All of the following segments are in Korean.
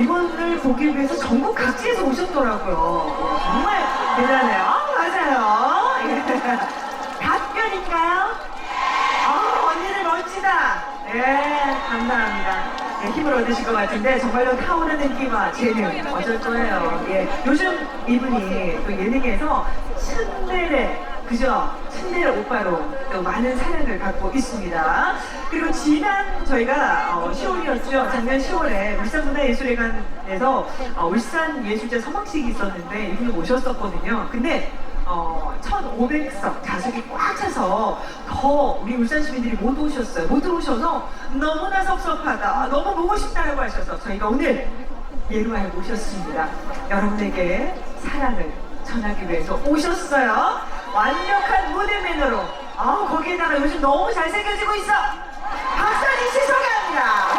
이번을 보기 위해서 전국 각지에서 오셨더라고요. 예, 정말 대단해요. 아, 맞아요. 예. 답변인가요? 아, 언니들 멋지다. 예, 감사합니다. 예, 힘을 얻으실 것 같은데 정말로 타오르는 끼와 재능 어쩔 거예요. 예, 요즘 이분이 또 예능에서 츤데레 그죠? 츤데레 오빠로 또 많은 사랑을 갖고 있습니다. 그리고 지난 저희가 어, 10월이었죠. 작년 10월에 울산문화예술회관에서 어, 울산 예술제 서막식이 있었는데 이분을 모셨었거든요. 근데 어, 1,500석 좌석이 꽉 차서 더 우리 울산 시민들이 못 오셨어요. 못 들어오셔서 너무나 섭섭하다. 너무 보고 싶다라고 하셔서 저희가 오늘 예루알 모셨습니다. 여러분에게 사랑을 전하기 위해서 오셨어요. 완벽한 무대맨으로. 아 거기에다가 요즘 너무 잘생겨지고 있어. 박선희 씨 소개합니다.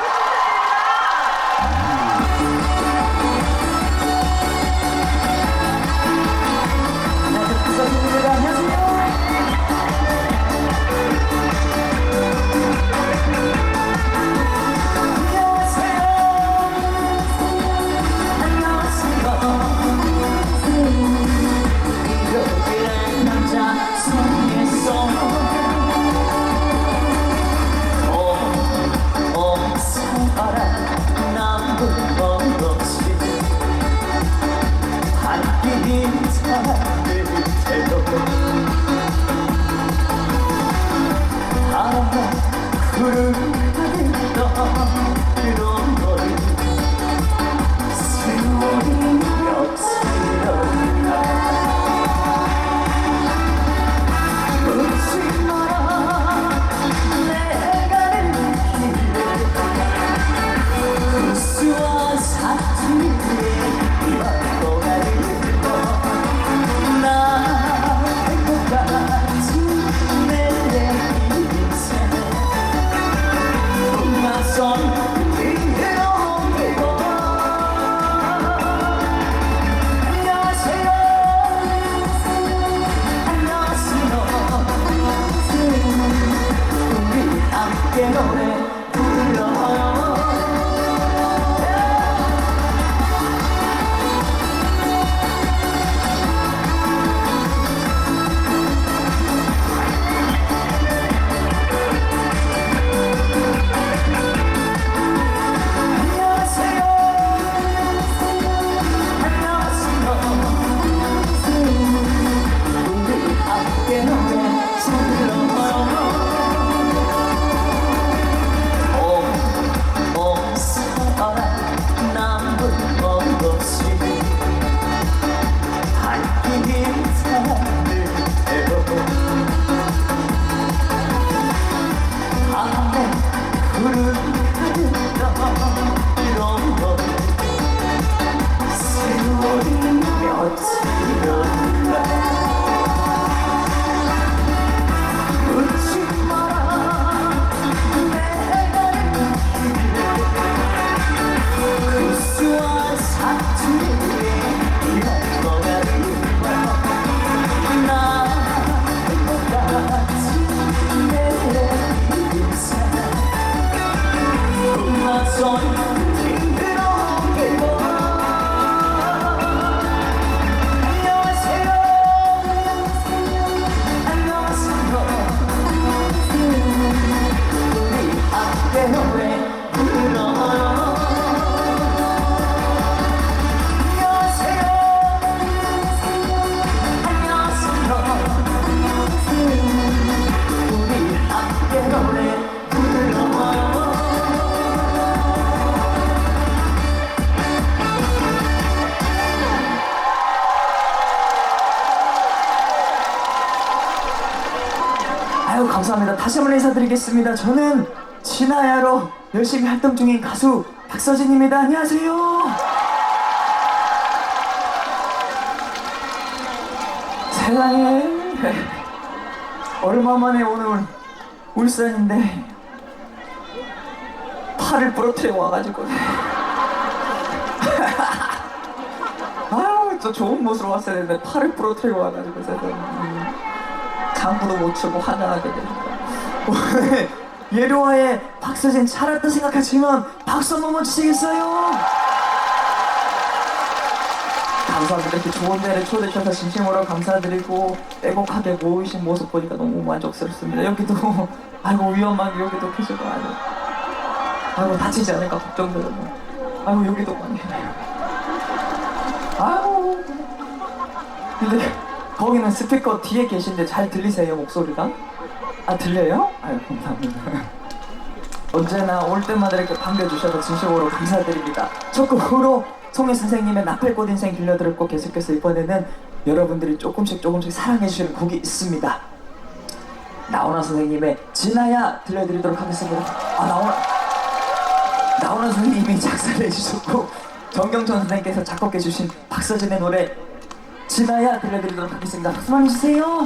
인사드리겠습니다. 저는 진아야로 열심히 활동 중인 가수 박서진입니다. 안녕하세요. 세상에 얼마 만에 오늘 울산인데 팔을 부러뜨려 와가지고 아유 또 좋은 모습으로 왔어야 되는데 팔을 부러뜨려 와가지고 세상에 음. 장구도 못 추고 환장하게 됩니다. 오늘 예료와의 박서진 잘했다 생각하시면 박수 한 번만 주시겠어요? 감사합니다. 이렇게 좋은 데를 초대해 주셔서 진심으로 감사드리고 빼곡하게 모이신 모습 보니까 너무 만족스럽습니다. 여기도 아이고 위험하게 여기도 계시고 아이고 아이고 다치지 않을까 걱정되고 아이고 여기도 많이 아이고 근데 거기는 스피커 뒤에 계신데 잘 들리세요 목소리가? 아 들려요? 아유 감사합니다. 언제나 올 때마다 이렇게 반겨주셔서 진심으로 감사드립니다. 첫 곡으로 송혜 선생님의 나팔꽃 인생 들려드렸고 계속해서 이번에는 여러분들이 조금씩 조금씩 사랑해주시는 곡이 있습니다. 나훈아 선생님의 진아야 들려드리도록 하겠습니다. 아 나훈아 나훈아 선생님이 작사를 해주셨고 정경천 선생님께서 작곡해주신 박서진의 노래 진아야 들려드리도록 하겠습니다. 박수 많이 주세요.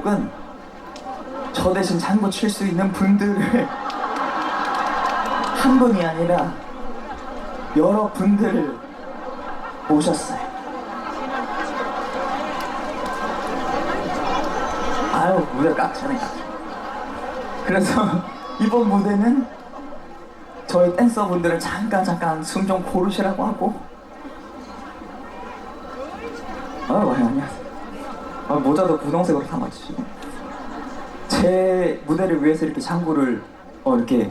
곡은 저 대신 장구 칠 수 있는 분들을 한 분이 아니라 여러 분들을 모셨어요. 아유 무대 깍차네 깍차. 그래서 이번 무대는 저희 댄서분들은 잠깐 잠깐 숨 좀 고르시라고 하고 아 네, 안녕하세요 아, 모자도 분홍색으로 다 맞추시고 제 무대를 위해서 이렇게 장구를 어, 이렇게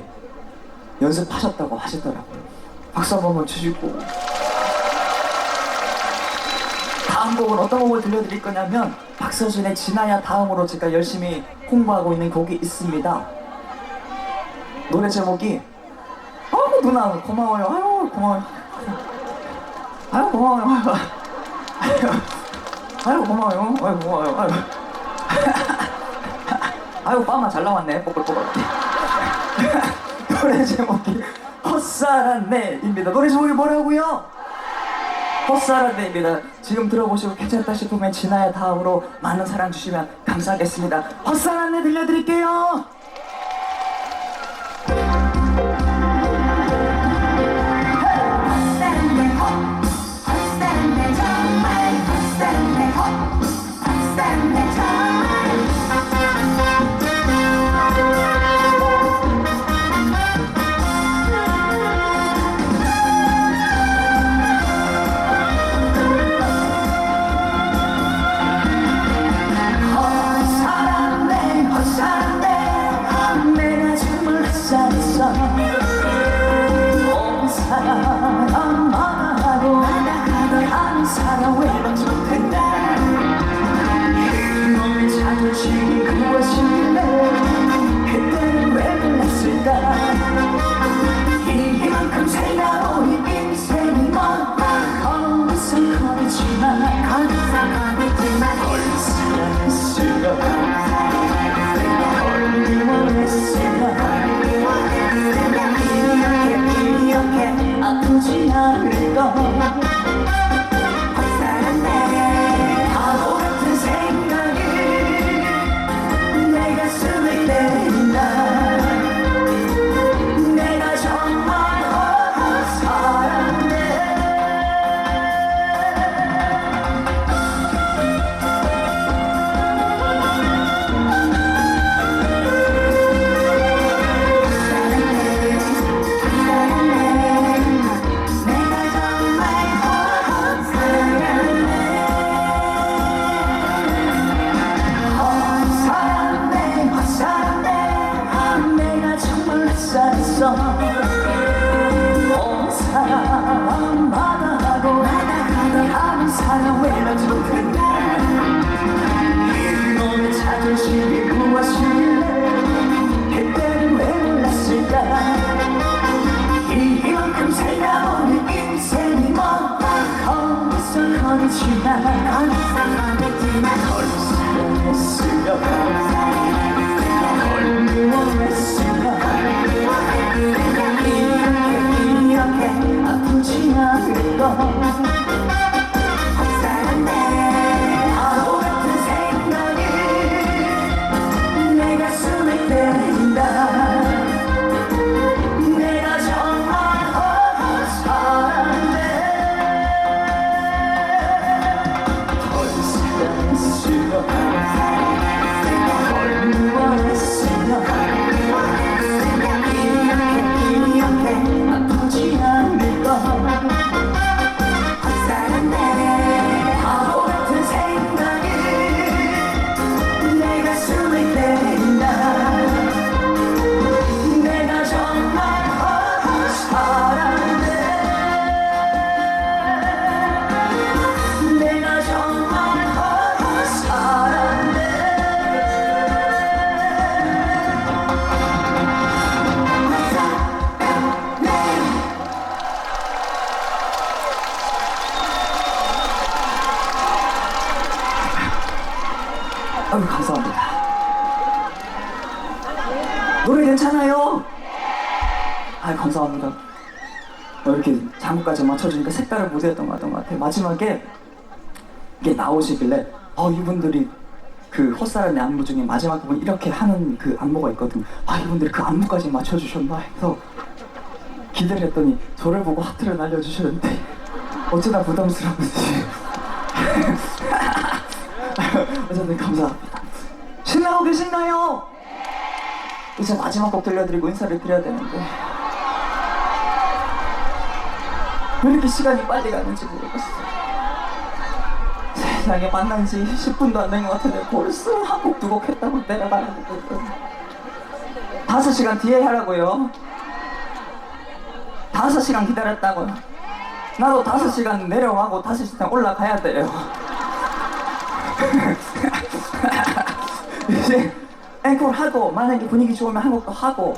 연습하셨다고 하시더라고요. 박수 한 번만 주시고. 다음 곡은 어떤 곡을 들려드릴 거냐면 박서준의 지나야 다음으로 제가 열심히 홍보하고 있는 곡이 있습니다. 노래 제목이 어 누나 고마워요. 아유 고마워요. 아유 고마워요. 아유, 아유 고마워요. 아유 고마워요. 아유. 아유 빠마 잘 나왔네. 뽀글뽀글. 노래 제목이 헛사랑네입니다. 노래 제목이 뭐라고요? 헛사랑네입니다. 지금 들어보시고 괜찮다 싶으면 지나야 다음으로 많은 사랑 주시면 감사하겠습니다. 헛사랑네 들려드릴게요. 아프지 않을 거 맞춰주니까 색다른 무대였던 것 같아요. 마지막에 이게 나오시길래 어 이분들이 그 헛사랑의 안무 중에 마지막 부분 이렇게 하는 그 안무가 있거든. 아 이분들이 그 안무까지 맞춰주셨나 해서 기대를 했더니 저를 보고 하트를 날려주셨는데 어쩌다 부담스러운지 어쨌든 감사합니다. 신나고 계신가요? 이제 마지막 곡 들려드리고 인사를 드려야 되는데 왜 이렇게 시간이 빨리 가는지 모르겠어요. 세상에. 만난 지 10분도 안 된 것 같은데 벌써 한국 두곡 했다고 내려가야 돼. 다섯 시간 뒤에 하라고요. 다섯 시간 기다렸다고요. 나도 다섯 시간 내려가고 다섯 시간 올라가야 돼요. 이제 앵콜 하고 만약에 분위기 좋으면 한곡도 하고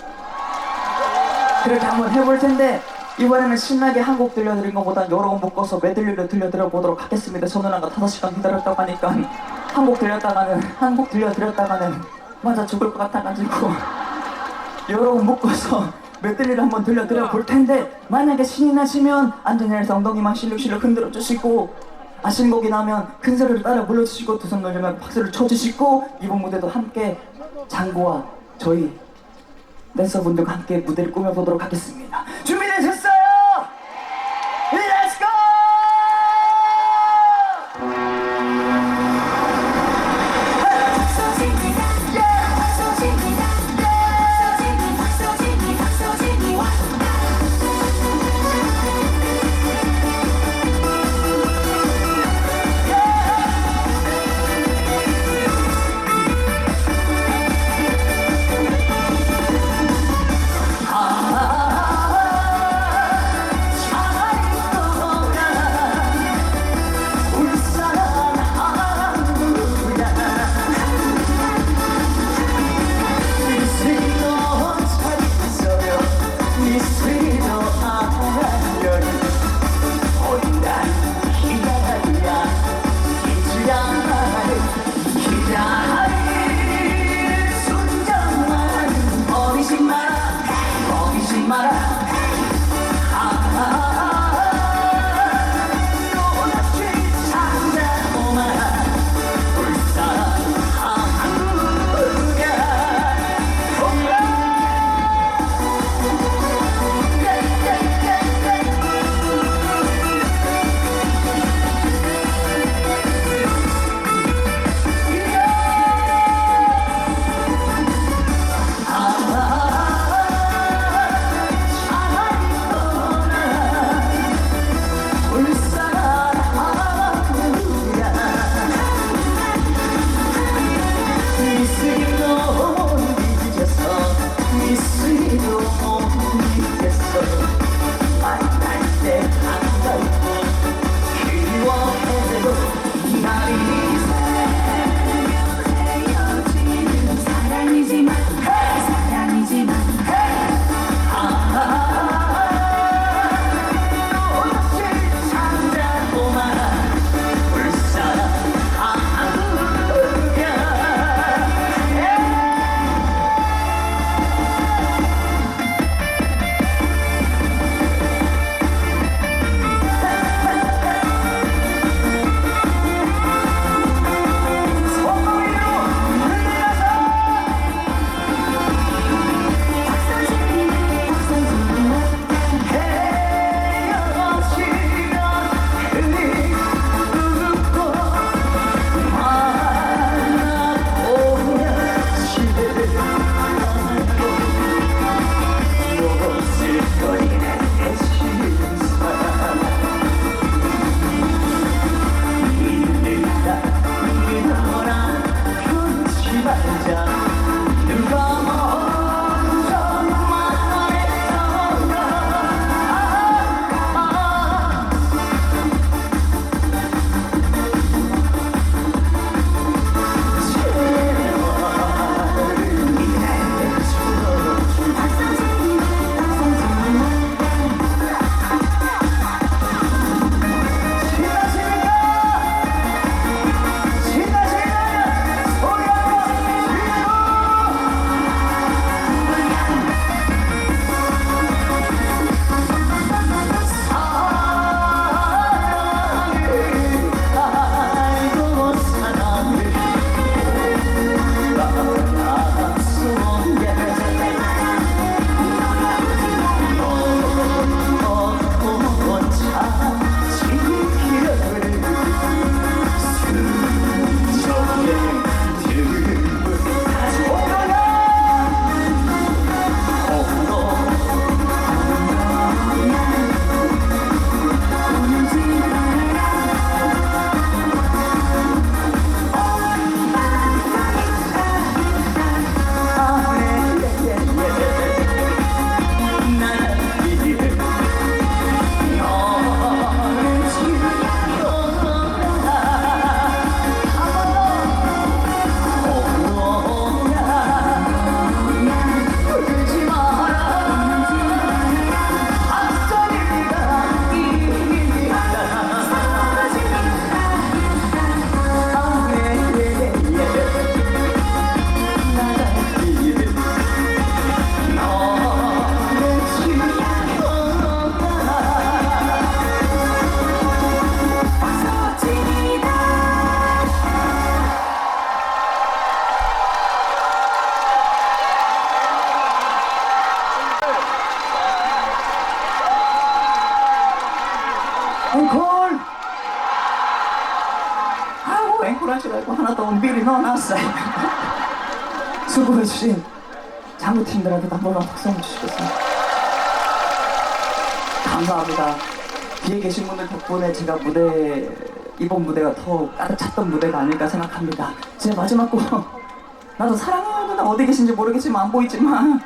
그렇게 한번 해볼 텐데 이번에는 신나게 한 곡 들려드린 것보다 여러 곡 묶어서 메들리를 들려드려 보도록 하겠습니다. 저 누나가 다섯 시간 기다렸다고 하니까 한 곡 들렸다가는 한 곡 들려드렸다가는 맞아 죽을 것 같아가지고 여러 곡 묶어서 메들리를 한번 들려드려 볼 텐데 만약에 신이 나시면 안전해서 엉덩이만 실룩실룩 흔들어 주시고 아시는 곡이 나면 큰 소리를 따라 불러주시고 두 손 놀리면 박수를 쳐주시고 이번 무대도 함께 장고와 저희 댄서분들과 함께 무대를 꾸며보도록 하겠습니다. 준비 앵콜! 아이고, 앵콜 하지 말고 하나 더 은비를 넣어놨어요. 수고해주신 장부팀들한테 다 몰라 박수 주시겠어요? 감사합니다. 뒤에 계신 분들 덕분에 제가 무대, 이번 무대가 더 까르찼던 무대가 아닐까 생각합니다. 제 마지막 곡, 나도 사랑해요 누나 어디 계신지 모르겠지만, 안 보이지만,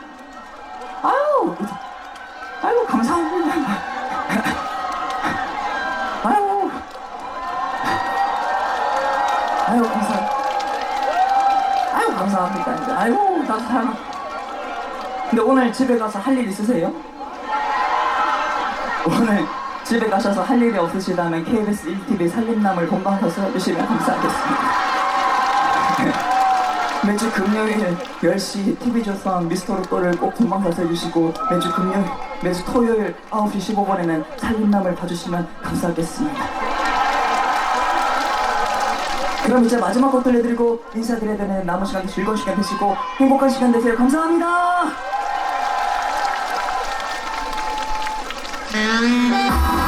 근데 오늘 집에 가서 할 일 있으세요? 오늘 집에 가셔서 할 일이 없으시다면 KBS 1TV 살림남을 본방 사수해주시면 감사하겠습니다. 매주 금요일 10시 TV조선 미스터로또를 꼭 본방 사수 해주시고 매주 금요일, 매주 토요일 9시 15분에는 살림남을 봐주시면 감사하겠습니다. 그럼 이제 마지막 곡 들려드리고 인사드려야 되는 남은 시간 즐거운 시간 되시고 행복한 시간 되세요. 감사합니다. Thank.